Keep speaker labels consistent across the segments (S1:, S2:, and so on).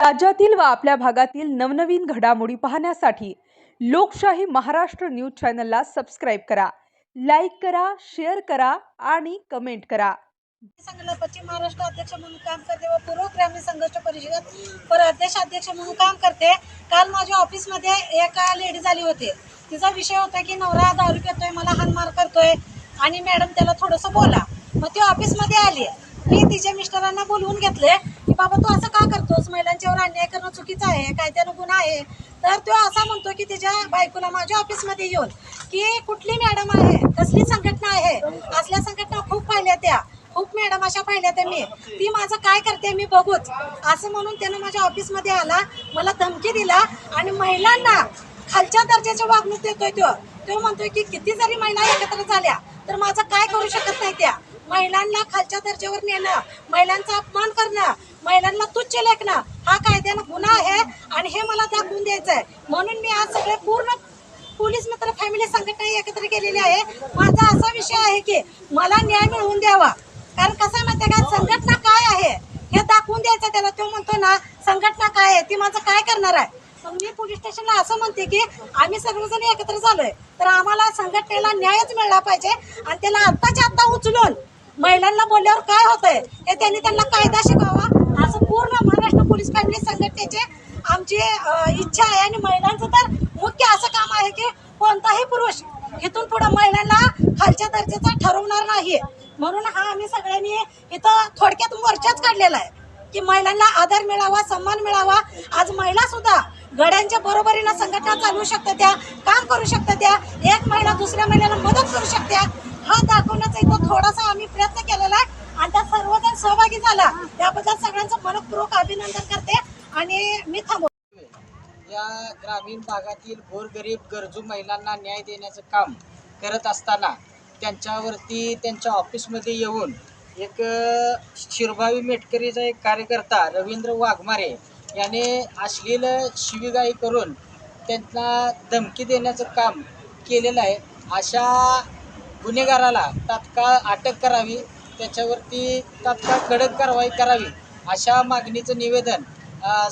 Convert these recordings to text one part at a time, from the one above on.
S1: राज्यातील व आपल्या भागातील नवनवीन घडामोडी पाहण्यासाठी लोकशाही महाराष्ट्र न्यूज चॅनलला सबस्क्राईब करा लाईक करा शेअर करा आणि कमेंट करा.
S2: संघटना पश्चिम महाराष्ट्र अध्यक्ष म्हणून काम करते व पूर्व ग्रामीण संघर्ष परिषदेत प्रदेश अध्यक्ष म्हणून काम करते. काल माझ्या ऑफिसमध्ये एका लेडीज आली होती. तिचा विषय होता की नवरा दारू पितोय मला हानमार करतोय. आणि मॅडम त्याला थोडंसं बोला. मग ती ऑफिसमध्ये आली. मी तिच्या मिस्टरांना बोलवून घेतले. की बाबा तू असं का करतोस? महिलांच्यावर अन्याय करणं चुकीचं आहे कायद्यानं गुन्हा आहे? तर तो असा म्हणतो की तिच्या बायकोला माझ्या ऑफिसमध्ये येऊन की कुठली मॅडम आहे? कसली संघटना आहे? असल्या संघटना खूप पाहिल्या त्या. खूप मॅडम अशा पाहिल्या त्या मी ती माझं काय करते मी बघूच. असं म्हणून त्यानं माझ्या ऑफिसमध्ये आला मला धमकी दिला आणि महिलांना खालच्या दर्जाची वागणूक देतोय तो. तो म्हणतोय की किती जरी महिला एकत्र झाल्या तर माझं काय करू शकत नाही त्या? महिलांना खालच्या दर्जावर नेणं महिलांचा अपमान करणं महिलांना तुच्छ लेखणं हा कायद्यानं गुन्हा आहे आणि हे मला दाखवून द्यायचं आहे म्हणून मी आज सगळे पूर्ण पोलीस मित्र फॅमिली संघटना एकत्र केलेली आहे. माझा असा विषय आहे की मला न्याय मिळवून द्यावा. कारण कसं आहे माहिती आहे का? संघटना काय आहे हे दाखवून द्यायचं त्याला. तो म्हणतो ना संघटना काय आहे? ती माझं काय करणार आहे? मग मी पोलीस स्टेशनला असं म्हणते की आम्ही सर्वजण एकत्र झालोय. तर आम्हाला संघटनेला न्यायच मिळला पाहिजे आणि त्याला आत्ताच्या आत्ता उचलून महिलांना बोलल्यावर काय होतंय? हे त्यांनी त्यांना कायदा शिकावा असं पूर्ण महाराष्ट्र पोलीस फॅमिली संघटनेचे आमची इच्छा आहे आणि महिलांचं तर मुख्य असं काम आहे की कोणताही पुरुष इथून पुढे महिलांना खालच्या दर्जाचा ठरवणार नाही म्हणून हा आम्ही सगळ्यांनी इथं थोडक्यात मोर्चाच काढलेला आहे की महिलांना आदर मिळावा सन्मान मिळावा. आज महिला सुद्धा गड्यांच्या बरोबरीनं संघटना चालवू शकतात त्या काम करू शकतात त्या. एक महिला दुसऱ्या महिलेला मदत करू शकत्या थोडासा आम्ही प्रयत्न केलेला आहे. आणि त्यात सर्वजण सहभागी झाला. त्याबद्दल सगळ्यांचं मनपूर्वक अभिनंदन करते. आणि मी थांबव
S3: या ग्रामीण भागातील गोरगरीब गरजू महिलांना न्याय देण्याचं काम करत असताना त्यांच्यावरती त्यांच्या ऑफिसमध्ये येऊन एक शिरभावी मेटकरीचा एक कार्यकर्ता रवींद्र वाघमारे याने अश्लील शिवीगाई करून त्यांना धमकी देण्याचं काम केलेलं आहे. अशा गुन्हेगाराला तात्काळ अटक करावी त्याच्यावरती तात्काळ कडक कारवाई करावी अशा मागणीचं निवेदन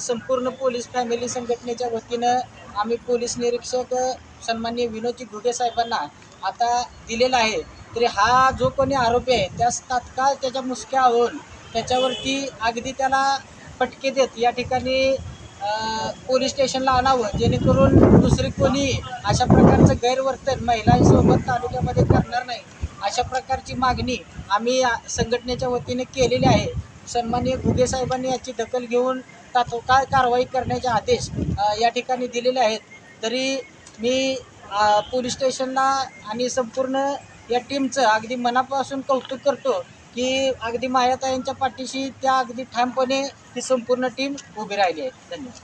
S3: संपूर्ण पोलीस फॅमिली संघटनेच्या वतीनं आम्ही पोलीस निरीक्षक अ, सन्माननीय विनोदजी घुगे साहेबांना आता दिलेला आहे. तरी हा जो कोणी आरोपी आहे त्यास तात्काळ त्याच्या मुसक्या होऊन त्याच्यावरती अगदी त्याला फटके देत या ठिकाणी पोलीस स्टेशनला आणावं जेणेकरून दुसरी कोणी अशा प्रकारचं गैरवर्तन महिलांसोबत तालुक्यामध्ये प्रकारची मागणी आम्ही संघटनेच्या वतीने केलेली आहे. सन्माननीय घुगे साहेबांनी याची दखल घेऊन तात्काळ कारवाई करण्याचे आदेश या ठिकाणी दिलेले आहेत. तरी मी पोलीस स्टेशनला आणि संपूर्ण या टीमचं अगदी मनापासून कौतुक करतो की अगदी मायाताईंच्या पाठीशी त्या अगदी ठामपणे ही संपूर्ण टीम उभी राहिली आहे. धन्यवाद.